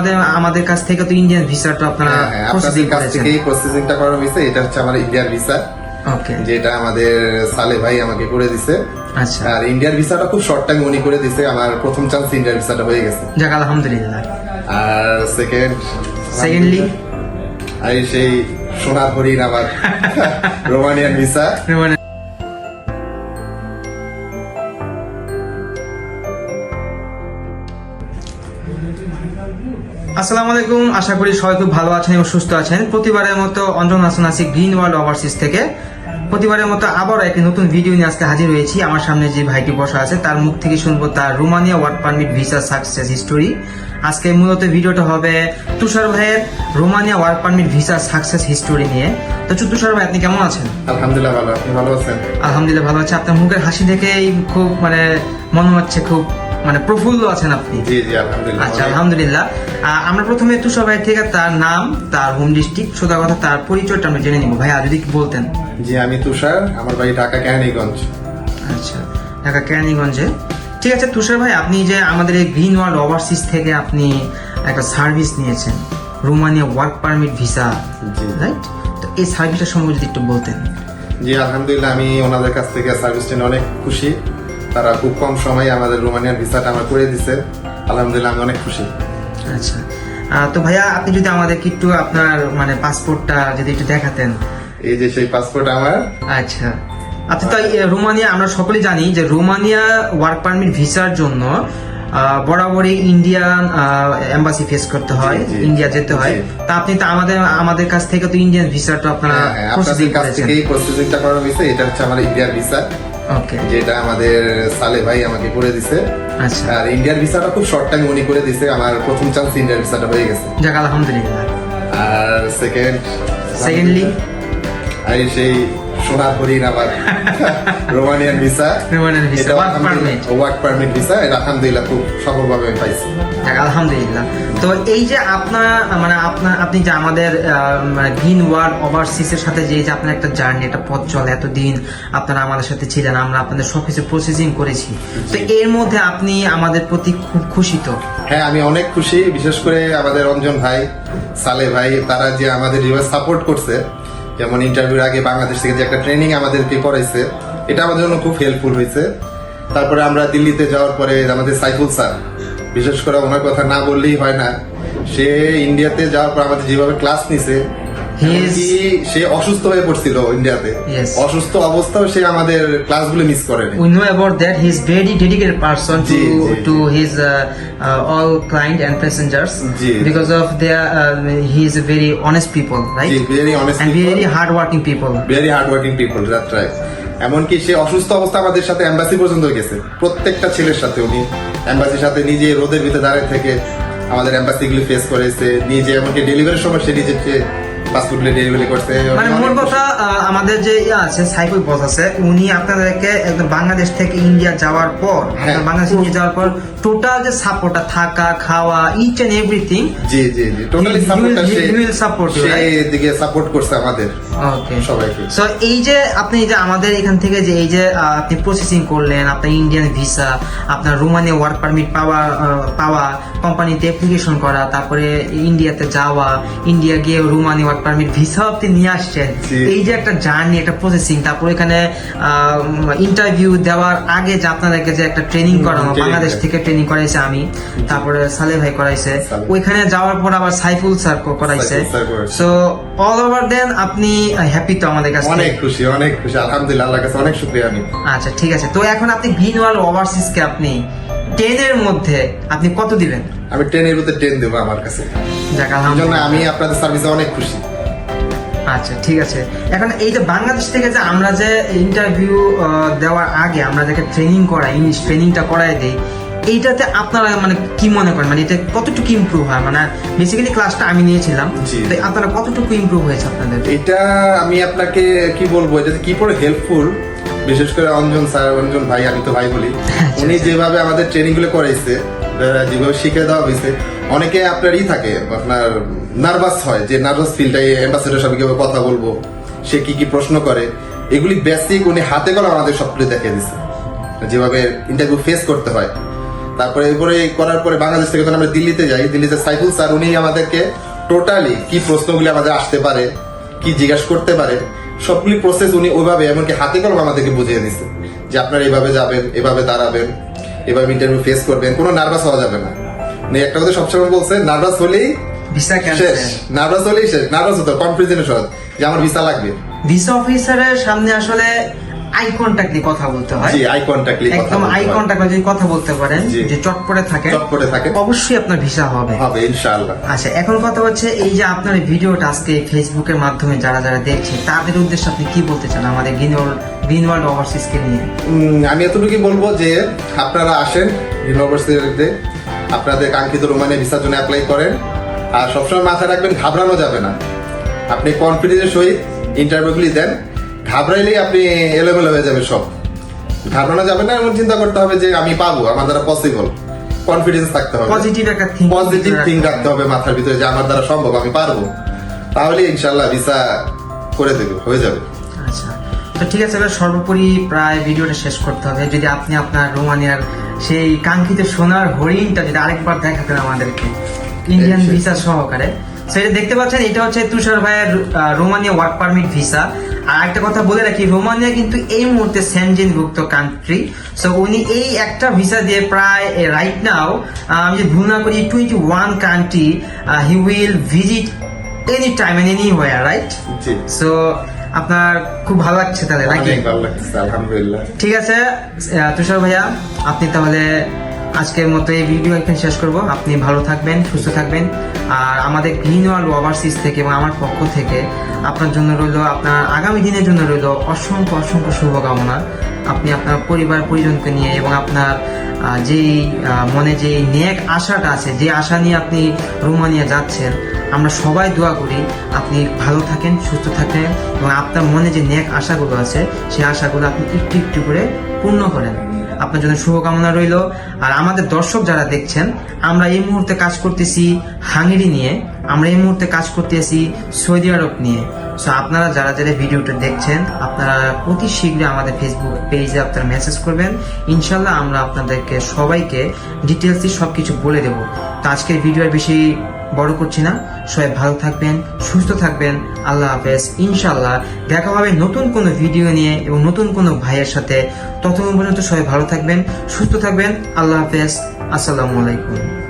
আমাদের আমাদের কাছ থেকে তো ইন্ডিয়ান ভিসাটা আপনারা হ্যাঁ, হ্যাঁ, প্রসেসিং কাছ করেছেন। থেকেই প্রসেসিংটা করা হয়েছে এটা হচ্ছে আমার ইন্ডিয়ার ভিসা ওকে যেটা আমাদের সালে ভাই আমাকে করে দিছে। আচ্ছা। আর ইন্ডিয়ার ভিসাটা খুব শর্ট টাইম উনি করে দিছে আমার প্রথম চান্স ইন্ডিয়ার ভিসাটা হয়ে গেছে। যাক আলহামদুলিল্লাহ। আর সেকেন্ড সেকেন্ডলি আর সেই সোনার হরিণ আবার রোমানিয়ান ভিসা মানে আসসালামু আলাইকুম। আশা করি সবাই খুব ভালো আছেন এবং সুস্থ আছেন। প্রতিবারের মতো অঞ্জন হাসান আছি গ্রিন ওয়ার্ল্ড ওভারসিজ থেকে। প্রতিবারের মতো আবারও একটি নতুন ভিডিও নিয়ে আজকে হাজির হয়েছি। আমার সামনে যে ভাইটি বসা আছে তার মুখ থেকে শুনব তার Romania work permit visa success history. আজকে মূলত ভিডিওটা হবে তুষার ভাইয়ের Romania work permit visa success history নিয়ে। তো তুষার ভাই আপনি কেমন আছেন? আলহামদুলিল্লাহ ভালো আপনি ভালো আছেন? আলহামদুলিল্লাহ ভালো আছে। আপনার মুখের হাসি দেখেই খুব মানে মনে হচ্ছে খুব মানে প্রফুল্ল আছেন আপনি। জি জি আলহামদুলিল্লাহ। আচ্ছা আলহামদুলিল্লাহ। আমরা প্রথমে তুষার ভাই থেকে তার নাম তার হোম ডিস্ট্রিক্ট সোজা কথা তার পরিচয়টা আমরা জেনে নিব। ভাইয়া যদি বলতেন। জি আমি তুষার আমার বাড়ি ঢাকা কেরানীগঞ্জ। আচ্ছা ঢাকা কেরানীগঞ্জে। ঠিক আছে তুষার ভাই আপনি যে আমাদের এই গ্রিন ওয়ার্ল্ড ওভারসিজ থেকে আপনি একটা সার্ভিস নিয়েছেন রোমানিয়া ওয়ার্ক পারমিট ভিসা জি। রাইট? তো এই সার্ভিসটা সম্পর্কে যদি একটু বলতেন। জি আলহামদুলিল্লাহ আমি ওনাদের কাছ থেকে সার্ভিস নিয়ে অনেক খুশি। তারা খুব কম সময়ে আমাদের রোমানিয়ার ভিসাটা আমার করে দিছে। আলহামদুলিল্লাহ আমি অনেক খুশি। আচ্ছা। তো ভাইয়া আপনি যদি আমাদেরকে একটু আপনার মানে পাসপোর্টটা যদি একটু দেখাতেন। এই যে সেই পাসপোর্ট আমার। আচ্ছা। আপনি তো এই রোমানিয়া আমরা সকলেই জানি যে রোমানিয়া ওয়ার্ক পারমিট ভিসার জন্য বরাবরই ইন্ডিয়ান এম্বাসি ফেস করতে হয়। ইন্ডিয়া যেতে হয়। তা আপনি তো আমাদের আমাদের কাছ থেকে তো ইন্ডিয়ান ভিসাটা আপনারা হ্যাঁ, হ্যাঁ, প্রসেসিং করেছেন। প্রসেসিংটা করা হয়েছে। এটা হচ্ছে আমার ইন্ডিয়ার ভিসা যেটা আমাদের সালে ভাই আমাকে করে দিছে। আচ্ছা। আর ইন্ডিয়ার ভিসাটা খুব শর্ট টাইম উনি করে দিছে। আমার প্রথম চান্স ইন্ডিয়ার ভিসাটা হয়ে গেছে। যাক আলহামদুলিল্লাহ। আর সেকেন্ড সেকেন্ডলি আর সেই হরিণ আবার রোমানিয়ান ভিসা। রোমানিয়ান এটা work permit। Work permit visa এটা আলহামদুলিল্লাহ খুব সফলভাবে পাইছি। আলহামদুলিল্লাহ। তো এই যে আপনার মানে আপনার আপনি যে আমাদের গ্রিন ওয়ার্ল্ড ওভারসিসের সাথে যে যে আপনার একটা জার্নি একটা পথ চলে এতদিন আপনারা আমাদের সাথে ছিলেন আমরা আপনাদের সবকিছু প্রসেসিং করেছি। তো এর মধ্যে আপনি আমাদের প্রতি খুব খুশি তো? হ্যাঁ আমি অনেক খুশি বিশেষ করে আমাদের রঞ্জন ভাই সালে ভাই তারা যে আমাদের সাপোর্ট করছে যেমন ইন্টারভিউর আগে বাংলাদেশ থেকে যে একটা ট্রেনিং আমাদেরকে পড়াইছে এটা আমাদের জন্য খুব হেল্পফুল হয়েছে। তারপরে আমরা দিল্লিতে যাওয়ার পরে আমাদের সাইফুল স্যার, বিশেষ করে ওনার কথা না বললেই হয় না, সে ইন্ডিয়াতে যাওয়ার পর আমাদের যেভাবে ক্লাস নিছে সে অসুস্থ হয়ে পড়ছিল ইন্ডিয়াতে। অসুস্থ অবস্থাও সে আমাদের ক্লাসগুলো মিস করেনি। We know about that. He is very dedicated person to জি, জি, to his uh, uh, all client and passengers জি। because of their um, he is a very honest people right? জি, very honest and people. very hard working people. Very hard working people that right এমনকি সে অসুস্থ অবস্থা আমাদের সাথে embassy পর্যন্ত গেছে। প্রত্যেকটা ছেলের সাথে উনি এম্বাসির সাথে নিজে রোদের ভিতরে দাঁড়িয়ে থেকে আমাদের এম্বাসি গুলি ফেস করেছে। নিজে এমনকি ডেলিভারির সময় সে নিজে পাসপোর্ট ডেলিভারি করছে মানে খুশি। কথা আমাদের যে ইয়ে আছে সাইফুল বস আছে উনি আপনাদেরকে একদম বাংলাদেশ থেকে ইন্ডিয়া যাওয়ার পর হ্যাঁ। বাংলাদেশ ইন্ডিয়া যাওয়ার পর টোটাল যে সাপোর্টটা থাকা খাওয়া ইচ এন্ড এভরিথিং জি জি জি টোটালি সে সাপোর্ট করছে আমাদের ওকে সবাইকে সো এই যে আপনি যে আমাদের এখান থেকে যে এই যে আপনি প্রসেসিং করলেন আপনার ইন্ডিয়ান ভিসা আপনার রোমানিয়া ওয়ার্ক পারমিট পাওয়া পাওয়া কোম্পানিতে অ্যাপ্লিকেশন করা তারপরে ইন্ডিয়াতে যাওয়া ইন্ডিয়া গিয়ে রোমানিয়া ওয়ার্ক পারমিট ভিসা আপনি নিয়ে আসছেন। এই যে একটা জার্নি একটা প্রসেসিং তারপর এখানে ইন্টারভিউ দেওয়ার আগে যে আপনাদেরকে যে একটা ট্রেনিং করানো বাংলাদেশ থেকে ট্রেনিং করাইছে আমি তারপরে সালে ভাই করাইছে। ওইখানে যাওয়ার পর আবার সাইফুল স্যার করাইছে। সো অল ওভার দেন আপনি হ্যাপি তো আমাদের কাছে অনেক খুশি অনেক খুশি। আলহামদুলিল্লাহ আল্লাহর কাছে অনেক শুক্রিয়া আমি। আচ্ছা ঠিক আছে। তো এখন আপনি গ্রিন ওয়াল ওভারসিজ কে আপনি টেনের মধ্যে আপনি কত দিবেন? আমি ট্রেনের ভিতরে ট্রেন দেবো আমার কাছে। যাক আলহামদুলিল্লাহ। আমি আপনাদের সার্ভিসে অনেক খুশি। আচ্ছা ঠিক আছে? এখন এই যে বাংলাদেশ থেকে যে আমরা যে ইন্টারভিউ দেওয়ার আগে আমরা যাকে ট্রেনিং করাই ইংলিশ ট্রেনিংটা করাই দেই এইটাতে আপনারা মানে কি মনে করেন? মানে এটা কতটুকু ইমপ্রুভ হয়? মানে বেসিক্যালি ক্লাসটা আমি নিয়েছিলাম তো আপনারা কতটুকু ইমপ্রুভ হয়েছে আপনাদের? এটা আমি আপনাকে কি বলব? এটা কি করে হেল্পফুল বিশেষ করে অঞ্জন স্যার অঞ্জন ভাই আমি তো ভাই বলি। আচ্ছা, উনি যেভাবে আমাদের ট্রেনিংগুলো করাইছে যারা যেভাবে শিখে দেওয়া হয়েছে, অনেকে আপনার ই থাকে, আপনার নার্ভাস হয়, যে নার্ভাস ফিলটা অ্যাম্বাসেডার সাথে কীভাবে কথা বলব, সে কি কি প্রশ্ন করে, এগুলি বেসিক উনি হাতে করে আমাদের সবগুলো দেখে দিছে যেভাবে ইন্টারভিউ ফেস করতে হয়। তারপরে এরপরে করার পরে বাংলাদেশ থেকে যখন আমরা দিল্লিতে যাই, দিল্লিতে সাইফুল স্যার উনি আমাদেরকে টোটালি কি প্রশ্নগুলি আমাদের আসতে পারে, কি জিজ্ঞাসা করতে পারে, সবগুলি প্রসেস উনি ওইভাবে এমনকি হাতে কলম আমাদেরকে বুঝিয়ে দিচ্ছে যে আপনারা এভাবে যাবেন, এভাবে দাঁড়াবেন। এভাবে ইন্টারভিউ ফেস করবেন কোনো নার্ভাস হওয়া যাবে না। একটা কথা সবসময় বলছে নার্ভাস হলেই ভিসা শেষ। নার্ভাস হলেই শেষ নার্ভাস হতো কনফিডেন্স সহজ যে আমার ভিসা লাগবে। ভিসা অফিসারের সামনে আসলে আই কন্ট্যাক্ট কথা বলতে হয়। জি আই কন্ট্যাক্টলি একদম আই হয়। যদি কথা বলতে পারেন। যে চটপটে থাকে চটপটে থাকে। অবশ্যই আপনার ভিসা হবে। হবে ইনশাআল্লাহ। আচ্ছা এখন কথা হচ্ছে এই যে আপনার ভিডিওটা আজকে ফেসবুকের মাধ্যমে যারা যারা দেখছে তাদের উদ্দেশ্যে আপনি কি বলতে চান আমাদের গ্রিন ওয়ার্ল্ড গ্রিন ওয়ার্ল্ড ওভারসিজকে নিয়ে আমি এতটুকুই বলব যে আপনারা আসেন ইউনিভার্সিটিতে আপনাদের কাঙ্ক্ষিত রোমানে ভিসার জন্য অ্যাপ্লাই করেন। আর সবসময় মাথায় রাখবেন ঘাবড়ানো যাবে না। আপনি কনফিডেন্সের সহিত ইন্টারভিউগুলি দেন। ঘাবড়াইলেই আপনি এলোমেলো হয়ে যাবে সব। ঘাবড়ানো যাবে না এমন চিন্তা করতে হবে যে আমি পাবো আমার দ্বারা পসিবল কনফিডেন্স থাকতে হবে। পজিটিভ একটা পজিটিভ থিং রাখতে হবে। মাথার ভিতরে যে আমার দ্বারা সম্ভব আমি পারব। তাহলে ইনশাল্লাহ ভিসা করে দেবে হয়ে যাবে। আচ্ছা। তো ঠিক আছে এবার সর্বোপরি প্রায় ভিডিওটা শেষ করতে হবে। যদি আপনি আপনার রোমানিয়ার সেই কাঙ্ক্ষিত সোনার হরিণটা যদি আরেকবার দেখাতেন আমাদেরকে ইন্ডিয়ান ভিসা সহকারে। সেটা দেখতে পাচ্ছেন এটা হচ্ছে তুষার ভাইয়ের রোমানিয়া ওয়ার্ক পারমিট ভিসা আর একটা কথা বলে রাখি রোমানিয়া কিন্তু এই মুহূর্তে স্যানজেনভুক্ত কান্ট্রি সো উনি এই একটা ভিসা দিয়ে প্রায় রাইট নাও আমি যদি ভুল না করি twenty one country he will visit any time and anywhere right so আপনার খুব ভালো লাগছে তাহলে নাকি? ভালো লাগছে আলহামদুলিল্লাহ। ঠিক আছে তুষার ভাইয়া আপনি তাহলে আজকের মতো এই ভিডিও এখানে শেষ করব। আপনি ভালো থাকবেন, সুস্থ থাকবেন। আর আমাদের গ্রিন ওয়ার্ল্ড ওভারসিজ থেকে এবং আমার পক্ষ থেকে আপনার জন্য রইল, আপনার আগামী দিনের জন্য রইল অসংখ্য অসংখ্য শুভকামনা। আপনি আপনার পরিবার, পরিজনকে নিয়ে এবং আপনার যেই মনে যে নেক আশাটা আছে, যে আশা নিয়ে আপনি রোমানিয়া যাচ্ছেন, আমরা সবাই দোয়া করি আপনি ভালো থাকেন, সুস্থ থাকেন এবং আপনার মনে যে নেক আশাগুলো আছে, সেই আশাগুলো আপনি একটু একটু করে পূর্ণ করেন। আপনার জন্য শুভকামনা রইল। আর আমাদের দর্শক যারা দেখছেন, আমরা এই মুহূর্তে কাজ করতেছি হাঙ্গেরি নিয়ে। আমরা এই মুহূর্তে কাজ করতে করতেছি সৌদি আরব নিয়ে। সো আপনারা যারা যারা ভিডিওটা দেখছেন, আপনারা অতি শীঘ্রই আমাদের ফেসবুক পেজে আপনারা মেসেজ করবেন। ইনশাল্লাহ আমরা আপনাদেরকে সবাইকে ডিটেলসে সবকিছু বলে দেব। তো আজকের ভিডিও আর বেশি বড় করছি না। সবাই ভালো থাকবেন, সুস্থ থাকবেন। আল্লাহ হাফেজ। ইনশাল্লাহ দেখা হবে নতুন কোনো ভিডিও নিয়ে এবং নতুন কোনো ভাইয়ের সাথে। ততক্ষণ পর্যন্ত সবাই ভালো থাকবেন, সুস্থ থাকবেন। আল্লাহ হাফেজ। আসসালামু আলাইকুম।